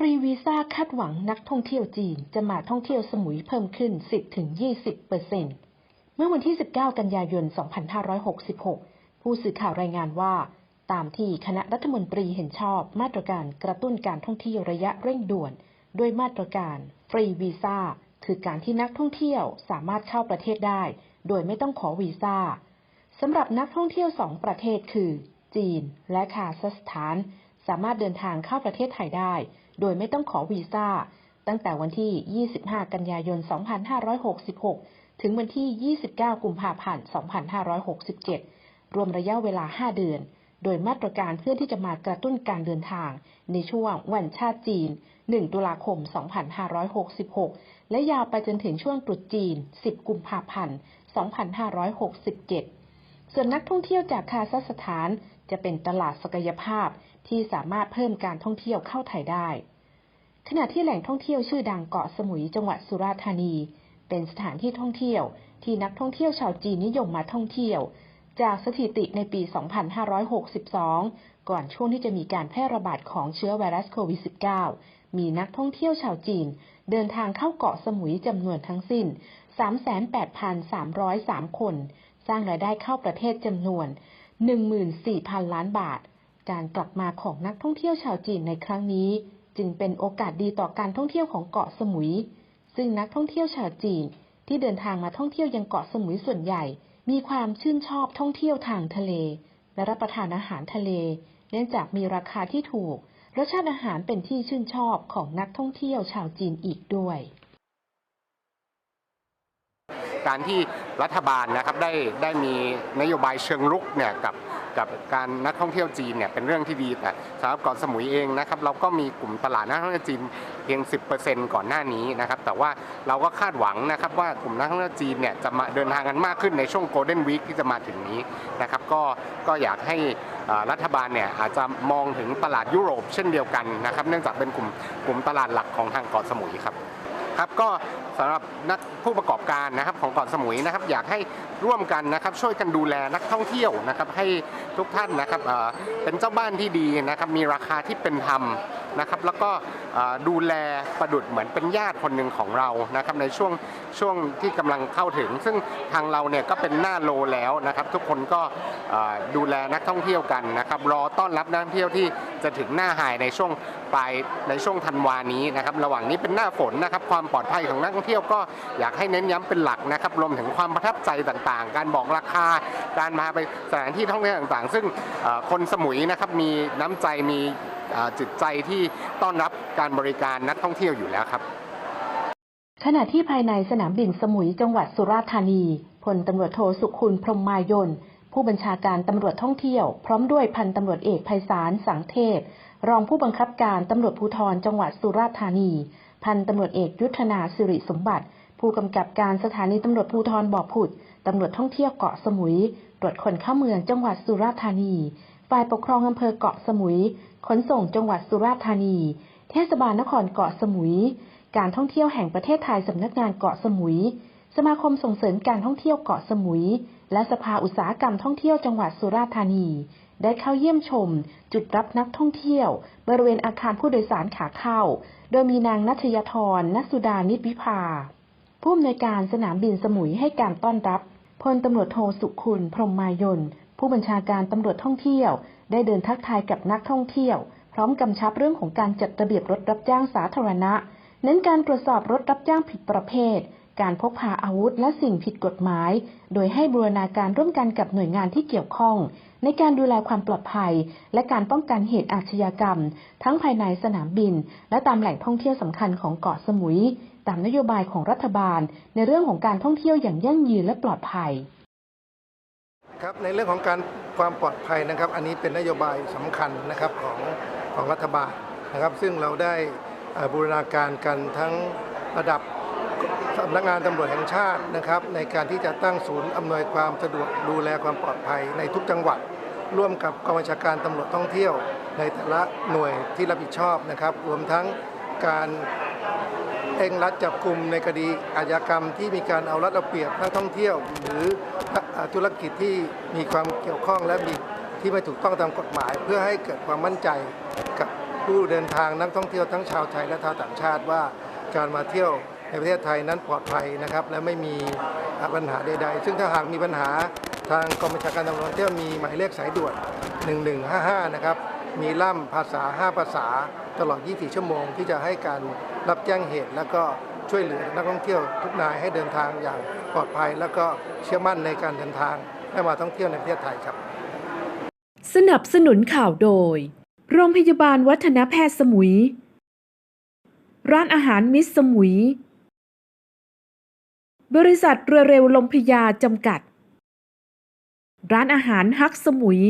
ฟรีวีซ่าคาดหวังนักท่องเที่ยวจีนจะมาท่องเที่ยวสมุยเพิ่มขึ้น 10-20%เมื่อวันที่ 19 กันยายน 2566 ผู้สื่อข่าวรายงานว่า ตามที่คณะรัฐมนตรีเห็นชอบมาตรการกระตุ้นการท่องเที่ยวระยะเร่งด่วน ด้วยมาตรการฟรีวีซ่าคือการที่นักท่องเที่ยวสามารถเข้าประเทศได้ โดยไม่ต้องขอวีซ่าสำหรับนักท่องเที่ยวสองประเทศคือ จีนและคาซัคสถาน สามารถเดินทางเข้าประเทศไทยได้ โดยไม่ต้องขอวีซ่า ตั้งแต่วันที่ 25 กันยายน 2566 ถึงวันที่ 29 กุมภาพันธ์ 2567 รวมระยะเวลา 5 เดือน โดยมาตรการเพื่อที่จะมากระตุ้นการเดินทาง ในช่วงวันชาติจีน 1 ตุลาคม 2566 และยาวไปจนถึงช่วงตรุษจีน 10 กุมภาพันธ์ 2567 ส่วนนักท่องเที่ยวจากคาซัคสถานจะเป็นตลาดศักยภาพ ที่สามารถเพิ่มการท่องเที่ยวเข้าไทยได้ ขณะที่แหล่งท่องเที่ยวชื่อดังเกาะสมุยจังหวัดสุราษฎร์ธานี เป็นสถานที่ท่องเที่ยว ที่นักท่องเที่ยวชาวจีนนิยมมาท่องเที่ยว จากสถิติในปี 2562 ก่อนช่วงที่จะมีการแพร่ระบาดของเชื้อไวรัสโควิด -19 มีนักท่องเที่ยวชาวจีน เดินทางเข้าเกาะสมุยจำนวนทั้งสิ้น 38,303 คน สร้างรายได้เข้าประเทศจำนวน 14,000 ล้านบาท การกลับมาของนักท่องเที่ยวชาวจีนในครั้งนี้ จึงเป็นโอกาสดีต่อการท่องเที่ยวของเกาะสมุย ซึ่งนักท่องเที่ยวชาวจีนที่เดินทางมาท่องเที่ยวยังเกาะสมุยส่วนใหญ่ มีความชื่นชอบท่องเที่ยวทางทะเล และรับประทานอาหารทะเล เนื่องจากมีราคาที่ถูกรสชาติอาหารเป็นที่ชื่นชอบของนักท่องเที่ยวชาวจีนอีกด้วย การที่รัฐบาลนะครับได้ได้มีนโยบายเชิงรุกเนี่ยกับ กับการนักท่องเที่ยวจีนเนี่ยเป็นเรื่องที่ดีแต่สำหรับเกาะสมุยเองนะครับเราก็มีกลุ่มตลาดนักท่องเที่ยวจีนเพียง 10%ก่อนหน้านี้นะครับแต่ว่าเราก็คาดหวังนะครับว่ากลุ่มนักท่องเที่ยวจีนเนี่ยจะมาเดินทางกันมากขึ้นในช่วงโกลเด้นวีคที่จะมาถึงนี้นะครับก็ก็อยากให้รัฐบาลเนี่ยอาจจะมองถึงตลาดยุโรปเช่นเดียวกันนะครับเนื่องจากเป็นกลุ่มกลุ่มตลาดหลักของทางเกาะสมุยครับ ครับก็สำหรับนักผู้ประกอบการนะครับของเกาะสมุยนะครับอยากให้ร่วมกันนะครับช่วยกันดูแลนักท่องเที่ยวนะครับให้ทุกท่านนะครับเออเป็นเจ้าบ้านที่ดีนะครับมีราคาที่เป็นธรรมนะครับแล้วก็ดูแลประดุดเหมือนเป็นญาติคนหนึ่งของเรานะครับในช่วงช่วงที่กำลังเข้าถึง ซึ่งทางเราเนี่ยก็เป็นหน้าโลแล้วนะครับ ทุกคนก็ดูแลนักท่องเที่ยวกันนะครับรอต้อนรับนักท่องเที่ยวที่จะถึงหน้าไฮในช่วงปลายในช่วงธันวานี้นะครับระหว่างนี้เป็นหน้าฝนนะครับความปลอดภัยของนักท่องเที่ยวก็อยากให้เน้นย้ำเป็นหลักนะครับรวมถึงความประทับใจต่างๆ การบอกราคา การมาไปสถานที่ท่องเที่ยวต่างๆ ซึ่งคนสมุยนะครับมีน้ำใจมีจิตใจที่ต้อนรับการบริการนักท่องเที่ยวอยู่แล้วครับขณะที่ภายในสนามบินสมุยจังหวัดสุราษฎร์ธานีพลตำรวจโทสุคุณพรมมายน ผู้บัญชาการตำรวจท่องเที่ยว พร้อมด้วยพันตำรวจเอกไพศาลสังเทพ รองผู้บังคับการตำรวจภูธรจังหวัดสุราษฎร์ธานี พันตำรวจเอกยุทธนาสิริสมบัติ ผู้กำกับการสถานีตำรวจภูธรบ่อผุดตำรวจท่องเที่ยวเกาะสมุย ตรวจคนเข้าเมืองจังหวัดสุราษฎร์ธานี ฝ่ายปกครองอำเภอเกาะสมุย ขนส่งจังหวัดสุราษฎร์ธานี เทศบาลนครเกาะสมุย การท่องเที่ยวแห่งประเทศไทยสำนักงานเกาะสมุย สมาคมส่งเสริมการท่องเที่ยวเกาะสมุย และสภาอุตสาหกรรมท่องเที่ยวจังหวัดสุราษฎร์ธานี ได้เข้าเยี่ยมชม จุดรับนักท่องเที่ยว บริเวณอาคารผู้โดยสารขาเข้า โดยมีนางนัชยธรนัสุดานิตวิภา ผู้อำนวยการสนามบินสมุยให้การต้อนรับพลตำรวจโทสุคุณพรหมมายนผู้บัญชาการตำรวจท่องเที่ยว ได้เดินทักทายกับนักท่องเที่ยว พร้อมกำชับเรื่องของการจัดระเบียบรถรับจ้างสาธารณะ เน้นการตรวจสอบรถรับจ้างผิดประเภท การพกพาอาวุธและสิ่งผิดกฎหมาย โดยให้บูรณาการร่วมกันกับหน่วยงานที่เกี่ยวข้อง ในการดูแลความปลอดภัย และการป้องกันเหตุอาชญากรรม ทั้งภายในสนามบิน และตามแหล่งท่องเที่ยวสำคัญของเกาะสมุย ตามนโยบายของรัฐบาล ในเรื่องของการท่องเที่ยวอย่างยั่งยืนและปลอดภัยครับในเรื่องของการความปลอดภัยนะครับ อันนี้เป็นนโยบายสำคัญนะครับของของรัฐบาลนะครับ ซึ่งเราได้บูรณาการกันทั้งระดับ สำนักงานตำรวจแห่งชาตินะครับ ในการที่จะตั้งศูนย์อำนวยความสะดวกดูแลความปลอดภัยในทุกจังหวัด ร่วมกับกองบัญชาการตำรวจท่องเที่ยว ในแต่ละหน่วยที่รับผิดชอบนะครับ รวมทั้งการเร่งรัดจับกลุ่มในคดีอาญากรรมที่มีการเอารัดเอาเปรียบนักท่องเที่ยว หรือธุรกิจที่มีความเกี่ยวข้องและมีที่ไม่ถูกต้องตามกฎหมาย เพื่อให้เกิดความมั่นใจกับผู้เดินทางนักท่องเที่ยวทั้งชาวไทยและชาวต่างชาติว่าการมาเที่ยว ในประเทศไทยนั้นปลอดภัยนะครับ และไม่มีปัญหาใดๆ ซึ่งถ้าหากมีปัญหาทางกองบัญชาการตำรวจท่องเที่ยวมีหมายเลขสายด่วน 1155 นะครับ มีล่ำภาษา 5 ภาษาตลอด 24 ชั่วโมง ที่จะให้การรับแจ้งเหตุ แล้วก็ช่วยเหลือนักท่องเที่ยวทุกนายให้เดินทางอย่างปลอดภัย แล้วก็เชื่อมั่นในการเดินทางและมาท่องเที่ยวในประเทศไทยครับ สนับสนุนข่าวโดย โรงพยาบาลวัฒนแพทย์สมุย ร้านอาหารมิสสมุย บริษัทเรือเร็วลมพยาจำกัด ร้านอาหารฮักสมุย